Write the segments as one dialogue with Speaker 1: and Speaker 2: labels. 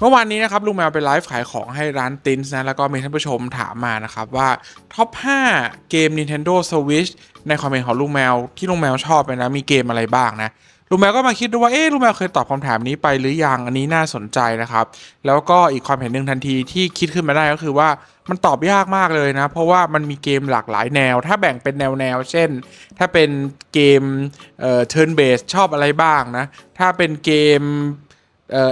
Speaker 1: เมื่อวานนี้นะครับลุงแมวไปไลฟ์ขายของให้ร้านตินส์นะแล้วก็มีท่านผู้ชมถามมานะครับว่าท็อป 5 เกม Nintendo Switch ในคอมเมนต์ของลุงแมวที่ลุงแมวชอบไปนะมีเกมอะไรบ้างนะลุงแมวก็มาคิดดูว่าเอ๊ะลุงแมวเคยตอบคำถามนี้ไปหรือยังอันนี้น่าสนใจนะครับ แล้วก็อีกความเห็นหนึ่งทันทีที่คิดขึ้นมาได้ก็คือว่ามันตอบยากมากเลยนะ เพราะว่ามันมีเกมหลากหลายแนว ถ้าแบ่งเป็นแนวแนวเช่น ถ้าเป็นเกมเอ่อ turn base ชอบอะไรบ้างนะ ถ้าเป็นเกม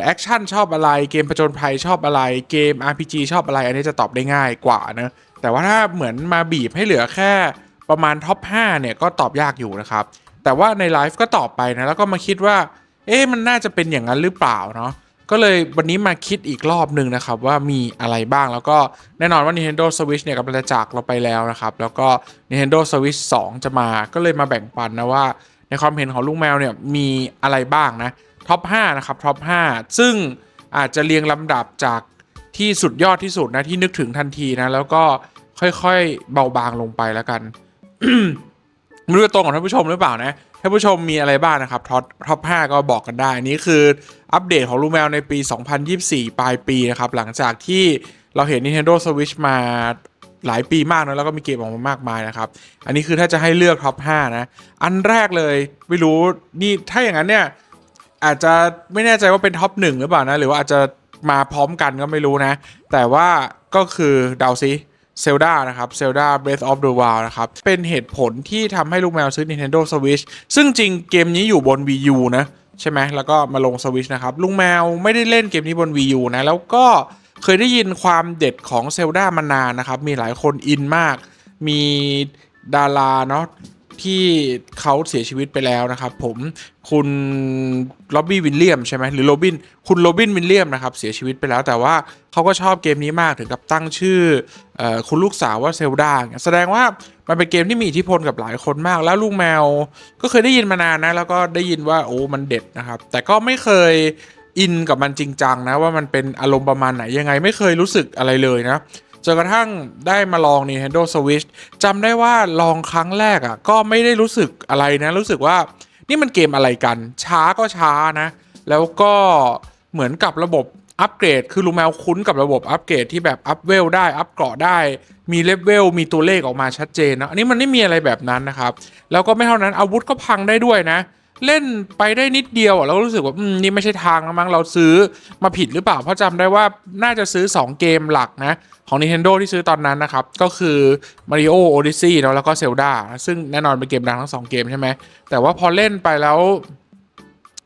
Speaker 1: แอคชั่นชอบอะไรเกมผจญภัยชอบอะไรเกม RPG ชอบอะไรอันนี้จะตอบได้ง่ายกว่านะแต่ว่าถ้าเหมือนมาบีบให้เหลือแค่ประมาณท็อป5เนี่ยก็ตอบยากอยู่นะครับ แต่ว่าในไลฟ์ก็ตอบไปนะแล้วก็มาคิดว่า เอ๊ะมันน่าจะเป็นอย่างนั้นหรือเปล่าเนาะก็เลยวันนี้มาคิดอีกรอบหนึ่งนะครับ ว่ามีอะไรบ้างแล้วก็แน่นอนว่า Nintendo Switch เนี่ยกำลังจะจากเราไปแล้วนะครับ แล้วก็ Nintendo Switch 2 จะมาก็เลยมาแบ่งปันนะว่า ในความเห็นของลุงแมวเนี่ยมีอะไรบ้างนะ ท็อป5นะครับท็อป5ซึ่งอาจจะเรียงลำดับจากที่สุดยอดที่สุดนะที่นึกถึงทันทีนะ แล้วก็ค่อยๆเบาบางลงไปแล้วกันไม่รู้จะตรงกับท่านผู้ชมหรือเปล่านะท่านผู้ชมมีอะไรบ้างนะครับท็อปท็อป5ก็บอกกันได้อันนี้คืออัปเดตของลุงแมวในปี 2024 ปลายปีนะครับ หลังจากที่เราเห็น Nintendo Switch มาหลายปีมากนะแล้วก็มีเกมออกมามากมายนะครับ อันนี้คือถ้าจะให้เลือกท็อป5นะ อันแรกเลย ไม่รู้นี่ถ้าอย่างนั้นเนี่ย อาจจะไม่แน่ใจว่าเป็นท็อปหนึ่งหรือเปล่านะ หรือว่าอาจจะมาพร้อมกันก็ไม่รู้นะ แต่ว่าก็คือเดาซิเซลดานะครับ Zelda Breath of the Wild นะครับ เป็นเหตุผลที่ทำให้ลูกแมวซื้อ Nintendo Switch ซึ่งจริงเกมนี้อยู่บน Wii U นะ ใช่ไหม แล้วก็มาลง Switch นะครับ ลุงแมวไม่ได้เล่นเกมนี้บน Wii U นะ แล้วก็เคยได้ยินความเด็ดของเซลดามานานนะครับ มีหลายคนอินมาก มีดาราเนาะ ที่เขาเสียชีวิตไปแล้วนะครับ ผมคุณล็อบบี้วินเลียมใช่ไหมหรือโรบินคุณโรบินวินเลียมนะครับเสียชีวิตไปแล้วแต่ว่าเขาก็ชอบเกมนี้มากถึงกับตั้งชื่ออคุณลูกสาวว่าเซลดาแสดงว่ามันเป็นเกมที่มีอิทธิพลกับหลายคนมาก แล้วลูกแมวก็เคยได้ยินมานานนะแล้วก็ได้ยินว่าโอ้มันเด็ดนะครับ แต่ก็ไม่เคยอินกับมันจริงจังนะว่ามันเป็นอารมณ์ประมาณไหนยังไงไม่เคยรู้สึกอะไรเลยนะ นกระทั่งได้มาลอง Nintendo Switch จำได้ว่าลองครั้งแรกอะ่ะก็ไม่ได้รู้สึกอะไรนะ รู้สึกว่านี่มันเกมอะไรกัน ช้าก็ช้านะ แล้วก็เหมือนกับระบบอัปเกรด คือลูแมวคุ้นกับระบบอัปเกรดที่แบบอัปเวลได้ อัปเกราะได้ มีเลเวล มีตัวเลขออกมาชัดเจนนะ อันนี้มันไม่มีอะไรแบบนั้นนะครับ แล้วก็ไม่เท่านั้นอาวุธก็พังได้ด้วยนะเเล่นไปได้นิดเดียวอะแล้วรู้สึกว่าอืมนี่ไม่ใช่ทางแล้วมั้งเราซื้อมาผิดหรือเปล่า เพราะจำได้ว่าน่าจะซื้อ 2 เกมหลักนะ ของ Nintendo ที่ซื้อตอนนั้นนะครับ ก็คือ Mario Odyssey เนอะแล้วก็ Zelda ซึ่งแน่นอนเป็นเกมดังทั้ง 2 เกมใช่ไหม แต่ว่าพอเล่นไปแล้ว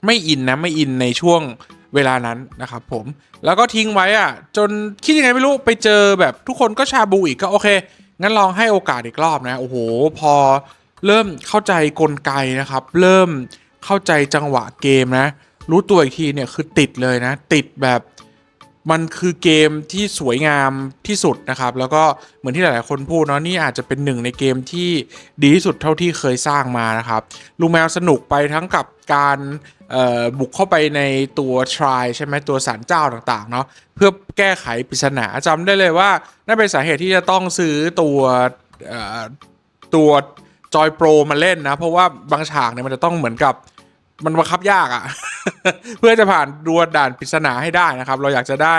Speaker 1: ไม่อินนะ ไม่อินในช่วงเวลานั้นนะครับผมแล้วก็ทิ้งไว้อะ จนคิดยังไงไม่รู้ไปเจอแบบทุกคนก็ชาบูอีกก็โอเค งั้นลองให้โอกาสอีกรอบนะ โอ้โห พอเริ่มเข้าใจกลไกนะครับ เริ่ม เข้าใจจังหวะเกมนะ รู้ตัวอีกทีเนี่ยคือติดเลยนะ ติดแบบมันคือเกมที่สวยงามที่สุดนะครับ แล้วก็เหมือนที่หลาย ๆ คนพูดเนาะนี่อาจจะเป็นหนึ่งในเกมที่ดีที่สุดเท่าที่เคยสร้างมานะครับลุงแมวสนุกไปทั้งกับการบุกเข้าไปในตัวทรายใช่ไหมตัวสารเจ้าต่าง ๆ เนาะเพื่อแก้ไขปริศนาจำได้เลยว่านั่นเป็นสาเหตุที่จะต้องซื้อตัวตัวจอยโปรมาเล่นนะ เพราะว่าบางฉากเนี่ยมันจะต้องเหมือนกับ มันบังคับยากอะ่ะ เพื่อจะผ่านดวลด่านปริศนาให้ได้นะครับ เราอยากจะได้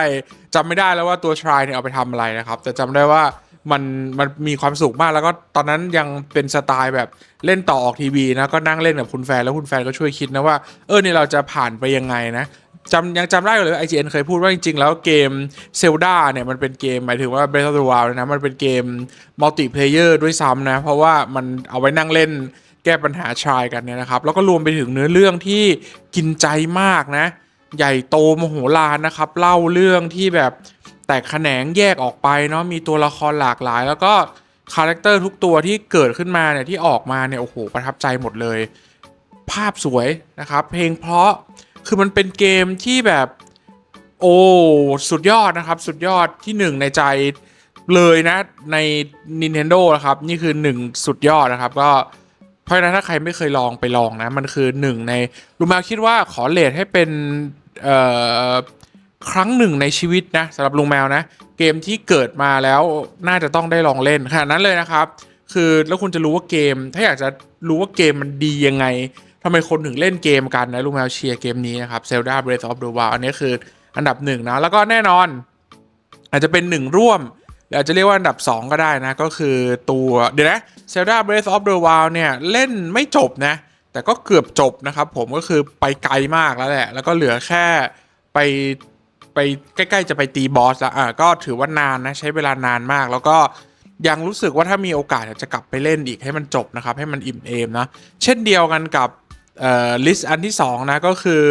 Speaker 1: จำไม่ได้แล้วว่าตัวทรายเนี่ยเอาไปทำอะไรนะครับ แต่จำได้ว่ามันมันมีความสุขมากแล้วก็ตอนนั้นยังเป็นสไตล์แบบเล่นต่อออกทีวีนะก็นั่งเล่นกับคุณแฟนแล้วคุณแฟนก็ช่วยคิดนะว่าเออเนี่ยเราจะผ่านไปยังไงนะจำยังจำได้เลยว่า IGN เคยพูดว่าจริง ๆ แล้วเกม Zelda เนี่ยมันเป็นเกมหมายถึงว่า Breath of the Wild นะมันเป็นเกมมัลติเพลเยอร์ด้วยซ้ำนะ เพราะว่ามันเอาไว้นั่งเล่น แก้ปัญหาชายกันเนี่ยนะครับ แล้วก็รวมไปถึงเนื้อเรื่องที่กินใจมากนะ ใหญ่โตมโหฬารนะครับ เล่าเรื่องที่แบบแตกแขนงแยกออกไปเนาะมีตัวละครหลากหลาย แล้วก็คาแรคเตอร์ทุกตัวที่เกิดขึ้นมาเนี่ยที่ออกมาเนี่ยโอ้โหประทับใจหมดเลย ภาพสวยนะครับ เพลงเพราะคือมันเป็นเกมที่แบบโอ้สุดยอดนะครับ สุดยอดที่หนึ่งในใจเลยนะใน Nintendo นะครับ นี่คือหนึ่งสุดยอดนะครับ ก็ เพราะฉะนั้นถ้าใครไม่เคยลองไปลองนะ มันคือหนึ่งในลุงแมวคิดว่าขอเลทให้เป็นครั้งหนึ่งในชีวิตนะสำหรับลุงแมวนะ เกมที่เกิดมาแล้วน่าจะต้องได้ลองเล่นขนาดนั้นเลยนะครับ คือแล้วคุณจะรู้ว่าเกม ถ้าอยากจะรู้ว่าเกมมันดียังไงทำไมคนถึงเล่นเกมกันนะลุงแมวเชียร์เกมนี้นะครับ Zelda Breath of the Wild อันนี้คืออันดับหนึ่งนะ แล้วก็แน่นอน อาจจะเป็นหนึ่งร่วม รืออาจจะเรียกว่าอันดับ 2 ก็ได้นะ ก็คือตัวเดี๋ยวนะ Zelda Breath of the Wild เนี่ย เล่นไม่จบนะ แต่ก็เกือบจบนะครับผมก็คือไปไกลมากแล้วแหละ แล้วก็เหลือแค่ไปไปใกล้ ๆ จะไปตีบอสแล้วอะก็ถือว่านานนะ ใช้เวลานานมากแล้วก็ยังรู้สึกว่าถ้ามีโอกาสจะกลับไปเล่นอีกให้มันจบนะครับ ให้มันอิ่มเอมนะ เช่นเดียวกันกับเอ่อลิสต์อันที่ 2 นะ ก็คือ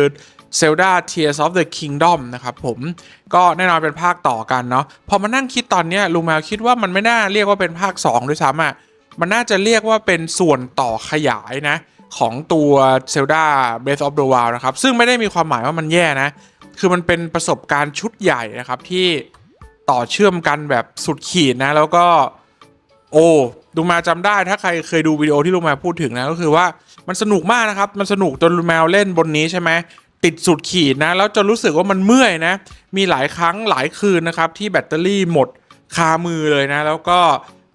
Speaker 1: Zelda Tears of the Kingdom นะครับผมก็แน่นอนเป็นภาคต่อกันเนาะพอมานั่งคิดตอนนี้ลุงแมวคิดว่ามันไม่น่าเรียกว่าเป็นภาค 2 ด้วยซ้ำอะมันน่าจะเรียกว่าเป็นส่วนต่อขยายนะ ของตัว Zelda Breath of the Wild นะครับ ซึ่งไม่ได้มีความหมายว่ามันแย่นะ คือมันเป็นประสบการณ์ชุดใหญ่นะครับ ที่ต่อเชื่อมกันแบบสุดขีดนะ แล้วก็ โอ้ลุงแมวจำได้ถ้าใครเคยดูวิดีโอที่ลุงแมวพูดถึงนะก็คือว่ามันสนุกมากนะครับ มันสนุกจนลุงแมวเล่นบนนี้ใช่ไหม ติดสุดขีดนะ แล้วจนรู้สึกว่ามันเมื่อยนะ มีหลายครั้งหลายคืนนะครับ ที่แบตเตอรี่หมดคามือเลยนะ แล้วก็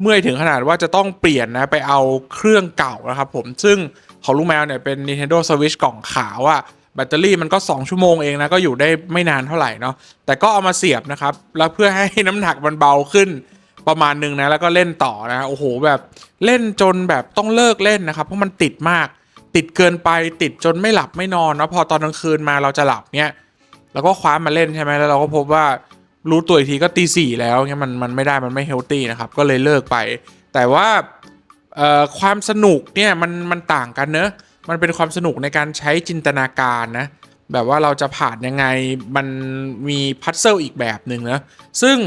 Speaker 1: เมื่อยถึงขนาดว่าจะต้องเปลี่ยนนะไปเอาเครื่องเก่านะครับผมซึ่งของลุงแมวเนี่ยเป็น Nintendo Switch กล่องขาวอะแบตเตอรี่มันก็ 2 ชั่วโมงเองนะ ก็อยู่ได้ไม่นานเท่าไหร่เนาะแต่ก็เอามาเสียบนะครับ แล้วเพื่อให้น้ำหนักมันเบาขึ้นประมาณนึงนะ แล้วก็เล่นต่อนะ โอ้โหแบบเล่นจนแบบต้องเลิกเล่นนะครับ เพราะมันติดมาก ติดเกินไปติดจนไม่หลับไม่นอนนะพอตอนกลางคืนมาเราจะหลับเนี่ยเราก็คว้ามาเล่นใช่ไหมแล้วเราก็พบว่ารู้ตัวอีกทีก็ตีสี่แล้วเนี่ยมันมันไม่ได้มันไม่เฮลตี้นะครับก็เลยเลิกไป แต่ว่าความสนุกเนี่ยมันมันต่างกันเนอะมันเป็นความสนุกในการใช้จินตนาการนะแบบว่าเราจะผ่านยังไงมันมีพัซเซิลอีกแบบหนึ่งนะซึ่ง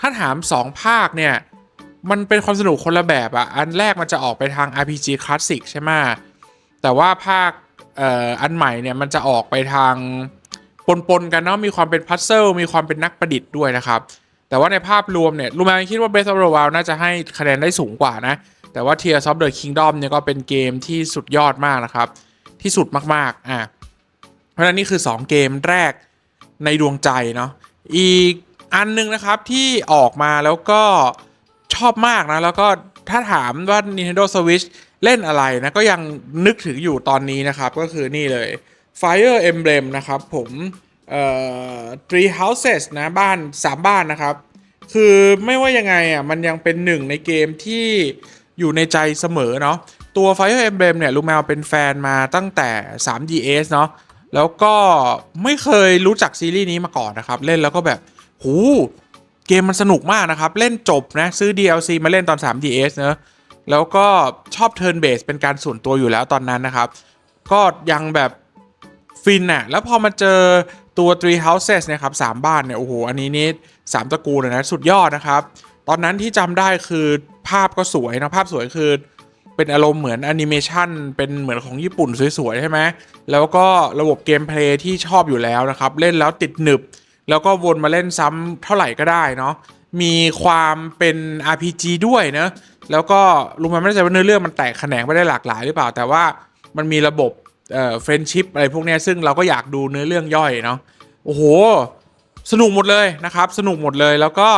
Speaker 1: ถ้าถาม 2 ภาคเนี่ยมันเป็นความสนุกคนละแบบอะ่ะอันแรกมันจะออกไปทาง RPG คลาสสิกใช่ไหม แต่ว่าภาคอันใหม่เนี่ยมันจะออกไปทางปนๆกันเนาะมีความเป็นพัซเซิลมีความเป็นนักประดิษฐ์ด้วยนะครับ แต่ว่าในภาพรวมเนี่ยลูแมนคิดว่า Breath of the Wild น่าจะให้คะแนนได้สูงกว่านะ แต่ว่า Tears of the Kingdom เนี่ยก็เป็นเกมที่สุดยอดมากนะครับ ที่สุดมากๆอะเพราะฉะนั้นนี่คือ 2 เกมแรกในดวงใจเนาะอีกอันหนึงนะครับที่ออกมาแล้วก็ชอบมากนะ แล้วก็ถ้าถามว่า Nintendo Switch เล่นอะไรนะก็ยังนึกถึงอยู่ตอนนี้นะครับ ก็คือนี่เลย Fire Emblem นะครับ ผมเอ่อ Three Houses นะบ้าน 3 บ้านนะครับ คือไม่ว่ายังไงอะมันยังเป็นหนึ่งในเกมที่อยู่ในใจเสมอเนาะตัว Fire Emblem เนี่ยลูกแมวเป็นแฟนมาตั้งแต่ 3DS เนาะแล้วก็ไม่เคยรู้จักซีรีส์นี้มาก่อนนะครับ เล่นแล้วก็แบบหูเกมมันสนุกมากนะครับ เล่นจบนะ ซื้อ DLC มาเล่นตอน 3DS เนอะ แล้วก็ชอบ Turn Base เป็นการส่วนตัวอยู่แล้วตอนนั้นนะครับ ก็ยังแบบฟินน่ะแล้วพอมาเจอตัว Three Houses เนะครับสามบ้านเนี่ยโอ้โหอันนี้นี่สามตระกูลเลยนะสุดยอดนะครับ ตอนนั้นที่จำได้คือภาพก็สวยนะภาพสวยคือเป็นอารมณ์เหมือนแอนิเมชันเป็นเหมือนของญี่ปุ่นสวยๆ ใช่ไหม แล้วก็ระบบเกมเพลย์ที่ชอบอยู่แล้วนะครับ เล่นแล้วติดหนึบ แล้วก็วนมาเล่นซ้ำเท่าไหร่ก็ได้เนาะ มีความเป็น RPG ด้วยเนะ แล้วก็ลุงมันไม่แน่ใจว่าเนื้อเรื่องมันแตกแขนงไปได้หลากหลายหรือเปล่า แต่ว่ามันมีระบบเอ่อเฟรนชิพอะไรพวกนี้ซึ่งเราก็อยากดูเนื้อเรื่องย่อยเนาะโอ้โห สนุกหมดเลยนะครับ สนุกหมดเลยแล้วก็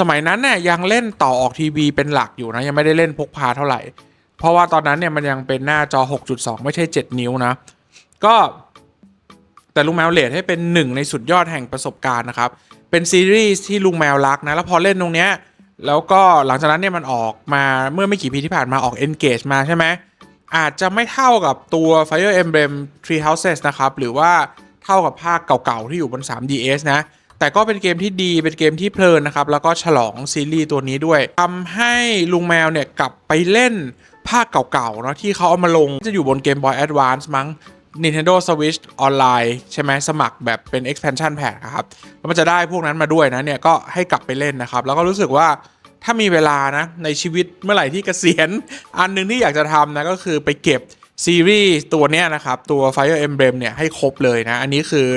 Speaker 1: สมัยนั้นเนี่ยยังเล่นต่อออกทีวีเป็นหลักอยู่นะ ยังไม่ได้เล่นพกพาเท่าไหร่ เพราะว่าตอนนั้นเนี่ยมันยังเป็นหน้าจอ 6.2 ไม่ใช่ 7 นิ้วนะ ก็แต่ลุงแมวเลทให้เป็นหนึ่งในสุดยอดแห่งประสบการณ์นะครับ เป็นซีรีส์ที่ลุงแมวรักนะ แล้วพอเล่นตรงเนี้ย แล้วก็หลังจากนั้นเนี่ยมันออกมาเมื่อไม่กี่ปีที่ผ่านมาออก Engage มาใช่ไหมอาจจะไม่เท่ากับตัว Fire Emblem Three Houses นะครับ หรือว่าเท่ากับภาคเก่าๆ ที่อยู่บน 3DS นะ แต่ก็เป็นเกมที่ดีเป็นเกมที่เพลินนะครับ แล้วก็ฉลองซีรีส์ตัวนี้ด้วยทำให้ลุงแมวเนี่ยกลับไปเล่นภาคเก่าๆเนาะที่เขาเอามาลงจะอยู่บนเกม Boy Advance มั้ง Nintendo Switch ออนไลน์ใช่ไหมสมัครแบบเป็น expansion pack อะครับแล้วมันจะได้พวกนั้นมาด้วยนะเนี่ยก็ให้กลับไปเล่นนะครับ แล้วก็รู้สึกว่าถ้ามีเวลานะในชีวิตเมื่อไหร่ที่เกษียณ อันหนึ่งที่อยากจะทำนะก็คือไปเก็บซีรีส์ตัวเนี้ยนะครับ ตัว Fire Emblem เนี่ยให้ครบเลยนะ อันนี้คือ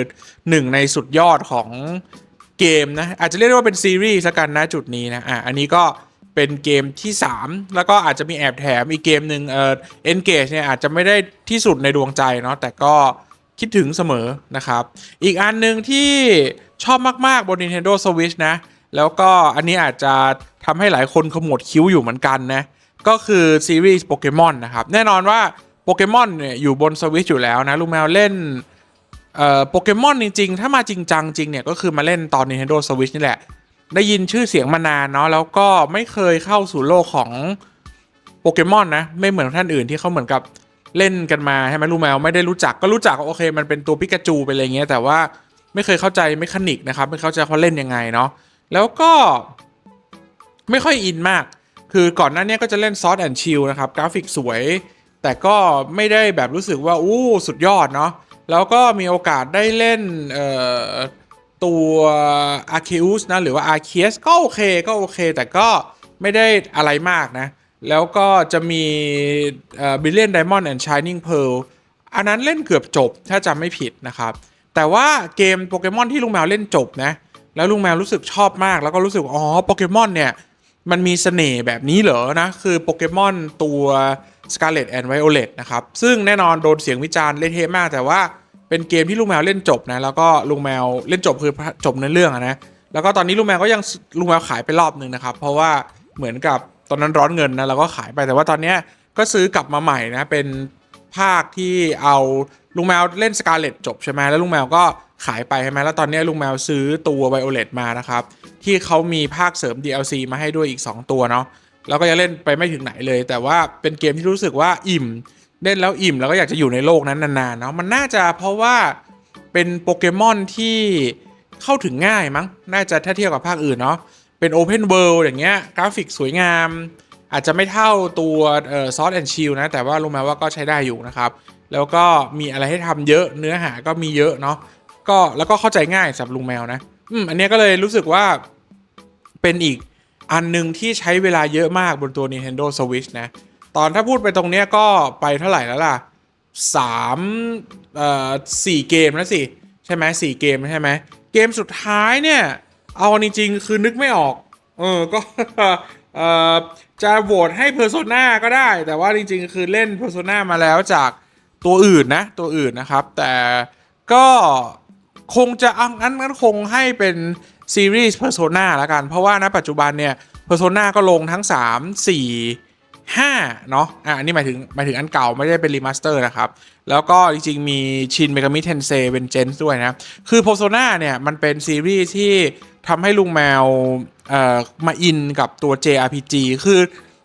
Speaker 1: หนึ่งในสุดยอดของเกมนะ อาจจะเรียกได้ว่าเป็นซีรีส์ละกันนะจุดนี้นะอะอันนี้ก็ เป็นเกมที่ 3 แล้วก็อาจจะมีแอบแถมอีกเกมหนึ่งเอ่อ Engage เนี่ยอาจจะไม่ได้ที่สุดในดวงใจเนาะแต่ก็คิดถึงเสมอนะครับ อีกอันหนึ่งที่ชอบมาก ๆ บน Nintendo Switch นะ แล้วก็อันนี้อาจจะทำให้หลายคนขมวดคิ้วอยู่เหมือนกันนะ ก็คือซีรีส์โปเกมอนนะครับ แน่นอนว่าโปเกมอนเนี่ยอยู่บนสวิชอยู่แล้วนะลุงแมวเล่นเอ่อโปเกมอนจริง ๆ ถ้ามาจริงจังจริงเนี่ย ก็คือมาเล่นตอน Nintendo Switch นี่แหละ ได้ยินชื่อเสียงมานานเนาะแล้วก็ไม่เคยเข้าสู่โลกของโปเกมอนนะ ไม่เหมือนท่านอื่นที่เขาเหมือนกับเล่นกันมาใช่ไหมรู้ไหมไม่ได้รู้จักก็รู้จักว่าโอเค มันเป็นตัวปิกาจูไปอะไรเงี้ยแต่ว่าไม่เคยเข้าใจไม่คานิกนะครับ ไม่เข้าใจเขาเล่นยังไงเนาะแล้วก็ไม่ค่อยอินมาก คือก่อนหน้านี้ก็จะเล่นซอสแอนชิลนะครับ กราฟิกสวย แต่ก็ไม่ได้แบบรู้สึกว่า อู้ สุดยอดเนาะแล้วก็มีโอกาสได้เล่นเอ่อ ตัว Arceus นะ หรือว่า Arceus ก็โอเคก็โอเค แต่ก็ไม่ได้อะไรมากนะ แล้วก็จะมีเอ่อ Billion Diamond and Shining Pearl อันนั้นเล่นเกือบจบถ้าจำไม่ผิดนะครับ แต่ว่าเกมโปเกมอนที่ลุงแมวเล่นจบนะ แล้วลุงแมวรู้สึกชอบมาก แล้วก็รู้สึกว่าอ๋อโปเกมอนเนี่ย มันมีเสน่ห์แบบนี้เหรอนะ คือโปเกมอนตัว Scarlet and Violet นะครับ ซึ่งแน่นอนโดนเสียงวิจารณ์เละเทะมากแต่ว่า เป็นเกมที่ลุงแมวเล่นจบนะ แล้วก็ลุงแมวเล่นจบคือจบในเรื่องนะ แล้วก็ตอนนี้ลุงแมวก็ยังลุงแมวขายไปรอบหนึ่งนะครับ เพราะว่าเหมือนกับตอนนั้นร้อนเงินนะเราก็ขายไป แต่ว่าตอนนี้ก็ซื้อกลับมาใหม่นะ เป็นภาคที่เอาลุงแมวเล่น Scarlet จบใช่ไหมแล้วลุงแมวก็ขายไปใช่ไหมแล้วตอนนี้ลุงแมวซื้อตัว Violet มานะครับ ที่เขามีภาคเสริม DLC มาให้ด้วยอีก 2 ตัวเนาะแล้วก็ยังเล่นไปไม่ถึงไหนเลย แต่ว่าเป็นเกมที่รู้สึกว่าอิ่ม เล่นแล้วอิ่มแล้วก็อยากจะอยู่ในโลกนั้นนานๆเนาะมันน่าจะเพราะว่าเป็นโปเกมอนที่เข้าถึงง่ายมั้ง น่าจะถ้าเทียบกับภาคอื่นเนาะเป็น Open World อย่างเงี้ยกราฟิกสวยงาม อาจจะไม่เท่าตัวเอ่อซอสแอนชิลนะ แต่ว่ารู้ไหมว่าก็ใช้ได้อยู่นะครับ แล้วก็มีอะไรให้ทำเยอะเนื้อหาก็มีเยอะเนาะก็แล้วก็เข้าใจง่ายสำหรับลุงแมวนะอืมอันนี้ก็เลยรู้สึกว่าเป็นอีกอันหนึ่งที่ใช้เวลาเยอะมากบนตัว Nintendo Switch นะ ตอนถ้าพูดไปตรงเนี้ยก็ไปเท่าไหร่แล้วล่ะสามเอ่อสี่เกมแล้วสิ ใช่ไหมสี่เกมใช่ไหมเกมสุดท้ายเนี่ย เอาจริงๆคือนึกไม่ออก เออก็เอ่อจะโหวตให้ Persona ก็ได้ แต่ว่าจริงๆ คือเล่น Persona มาแล้วจากตัวอื่นนะ ตัวอื่นนะครับ แต่ก็คงจะอังนั้นงั้นคงให้เป็นซีรีส์ Persona แล้วกัน เพราะว่าณปัจจุบันเนี่ย Persona ก็ลงทั้ง 3 4 5เนาะอะอันนี้หมายถึงหมายถึงอันเก่าไม่ได้เป็นรีมาสเตอร์นะครับ แล้วก็จริงๆ มีชินเมกามิเทนเซเวนเจนด้วยนะ คือ Persona เนี่ย มันเป็นซีรีส์ที่ทำให้ลุงแมวเอ่อมาอินกับตัว JRPG คือ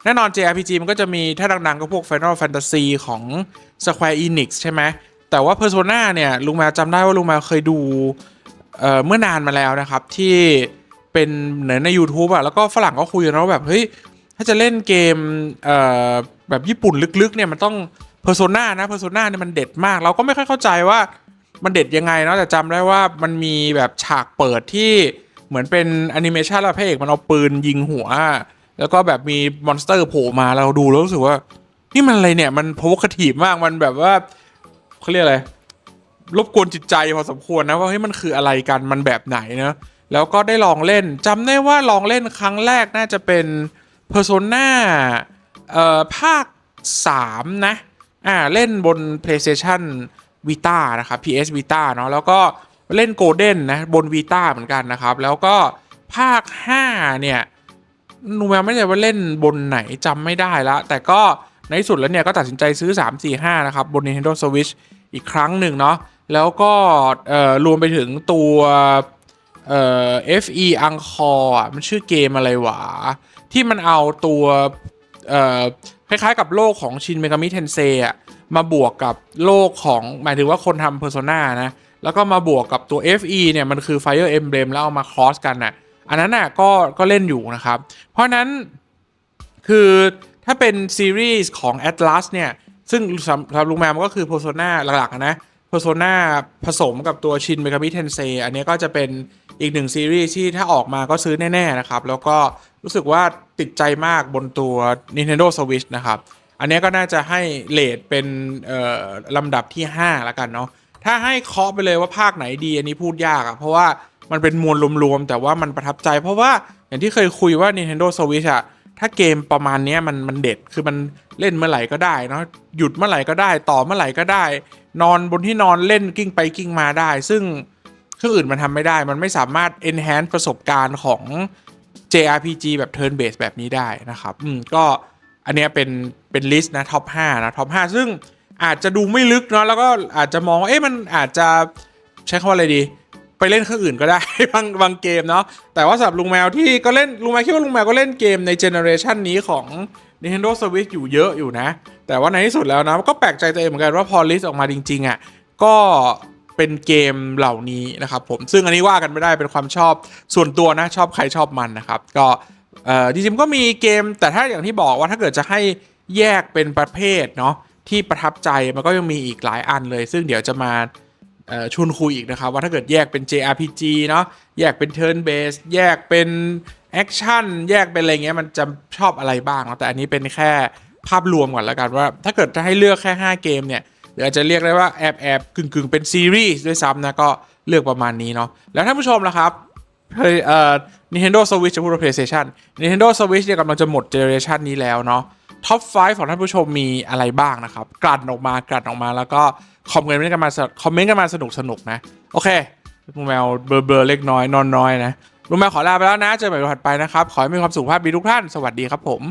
Speaker 1: แน่นอน JRPG มันก็จะมีถ้าดังๆ ก็พวก Final Fantasy ของ Square Enix ใช่ไหม แต่ว่า Persona เนี่ย ลุงแมวจำได้ว่าลุงแมวเคยดูเอ่อเมื่อนานมาแล้วนะครับ ที่เป็นเหนือใน YouTube อะแล้วก็ฝรั่งก็คุยกันว่าแบบ เฮ้ย ถ้าจะเล่นเกมเอ่อแบบญี่ปุ่นลึกๆเนี่ยมันต้อง Persona นะ Persona เนี่ยมันเด็ดมาก เราก็ไม่ค่อยเข้าใจว่ามันเด็ดยังไงเนาะแต่จำได้ว่ามันมีแบบฉากเปิดที่เหมือนเป็นแอนิเมชันแล้วพระเอกมันเอาปืนยิงหัว แล้วก็แบบมีมอนสเตอร์โผล่มาเราดูแล้วรู้สึกว่า นี่มันอะไรเนี่ยมันโพวกทีฟมากมันแบบว่าเขาเรียกอะไรรบกวนจิตใจพอสมควรนะว่าเฮ้ยมันคืออะไรกันมันแบบไหนเนะแล้วก็ได้ลองเล่นจำได้ว่าลองเล่นครั้งแรกน่าจะเป็น Persona เอ่อภาค 3 นะ อ่า เล่นบน PlayStation Vita นะครับ PS Vita เนาะแล้วก็เล่น Golden นะ บน Vita เหมือนกันนะครับ แล้วก็ภาค 5 เนี่ยนูแมวไม่แน่ว่าเล่นบนไหนจำไม่ได้ละ แต่ก็ในสุดแล้วเนี่ย ก็ตัดสินใจซื้อ 3 4 5 นะครับ บน Nintendo Switch อีกครั้งหนึ่งเนาะแล้วก็เอ่อรวมไปถึงตัวเอ่อ FE Encore อะมันชื่อเกมอะไรวะ ที่มันเอาตัวคล้ายๆกับโลกของชินเมกามิเทนเซอะมาบวกกับโลกของหมายถึงว่าคนทำ Persona นะแล้วก็มาบวกกับตัว FE เนี่ยมันคือ Fire Emblem แล้วเอามาคอสกันน่ะอันนั้นน่ะก็ก็เล่นอยู่นะครับ เพราะนั้นคือถ้าเป็นซีรีส์ของ Atlas เนี่ยซึ่งสำหรับลุงแมมันก็คือ Persona หลักๆอะนะ Persona ผสมกับตัวชินเมกามิเทนเซอันนี้ก็จะเป็น อีกหนึ่งซีรีส์ที่ถ้าออกมาก็ซื้อแน่ ๆ นะครับ แล้วก็รู้สึกว่าติดใจมากบนตัว Nintendo Switch นะครับ อันนี้ก็น่าจะให้เลทเป็นลำดับที่ 5 แล้วกันเนาะถ้าให้เคาะไปเลยว่าภาคไหนดี อันนี้พูดยากอะเพราะว่ามันเป็นมวลรวมๆ แต่ว่ามันประทับใจเพราะว่าอย่างที่เคยคุยว่า Nintendo Switch อะถ้าเกมประมาณนี้มันมันเด็ดคือมันเล่นเมื่อไหร่ก็ได้เนาะหยุดเมื่อไหร่ก็ได้ ต่อเมื่อไหร่ก็ได้ นอนบนที่นอนเล่นกิ้งไปกิ้งมาได้ ซึ่ง เครื่องอื่นมันทำไม่ได้ มันไม่สามารถ enhance ประสบการณ์ของ JRPG แบบ turn based แบบนี้ได้นะครับ อืม ก็อันเนี้ยเป็นเป็นลิสต์นะท็อป5นะท็อป5ซึ่งอาจจะดูไม่ลึกเนาะแล้วก็อาจจะมองว่าเอ๊ะมันอาจจะใช้คำว่าอะไรดี ไปเล่นเครื่องอื่นก็ได้ บางบางเกมเนาะแต่ว่าสำหรับลุงแมวที่ก็เล่นลุงแมวคิดว่าลุงแมวก็เล่นเกมในเจเนอเรชันนี้ของ Nintendo Switch อยู่เยอะอยู่นะ แต่ว่าในที่สุดแล้วนะก็แปลกใจตัวเองเหมือนกันว่าพอลิสต์ออกมาจริงๆอะ่ะก็ เป็นเกมเหล่านี้นะครับผมซึ่งอันนี้ว่ากันไม่ได้เป็นความชอบส่วนตัวนะชอบใครชอบมันนะครับ ก็เอ่อจริงๆก็มีเกม แต่ถ้าอย่างที่บอกว่าถ้าเกิดจะให้แยกเป็นประเภทเนาะที่ประทับใจมันก็ยังมีอีกหลายอันเลย ซึ่งเดี๋ยวจะมาชวนคุยอีกนะครับ ว่าถ้าเกิดแยกเป็น JRPG เนาะแยกเป็น Turn Base แยกเป็นแอคชั่นแยกเป็นอะไรเงี้ยมันจะชอบอะไรบ้างเนอะแต่อันนี้เป็นแค่ภาพรวมก่อนแล้วกันว่า ถ้าเกิดจะให้เลือกแค่ 5 เกมเนี่ย รืออาจจะเรียกได้ว่าแอบแอบกึ่งกึ่งเป็นซีรีส์ด้วยซ้ำนะก็เลือกประมาณนี้เนาะแล้วท่านผู้ชมล่ะครับเฮ้ยเอ่อ Nintendo Switch จะพูดว่า PlayStation Nintendo Switch เนี่ยกำลังจะหมดเจเนอเรชันนี้แล้วเนาะท็อป 5 ของท่านผู้ชมมีอะไรบ้างนะครับ กลั่นออกมากลั่นออกมาแล้วก็คอมเมนต์กันมาคอมเมนต์กันมาสนุกสนุกนะ โอเคลุงแมวเบลอเบลอๆเล็กน้อยนอนน้อยนะลุงแมวขอลาไปแล้วนะ เจอกันใหม่วันถัดไปนะครับ ขอให้มีความสุขภาพดีทุกท่าน สวัสดีครับผม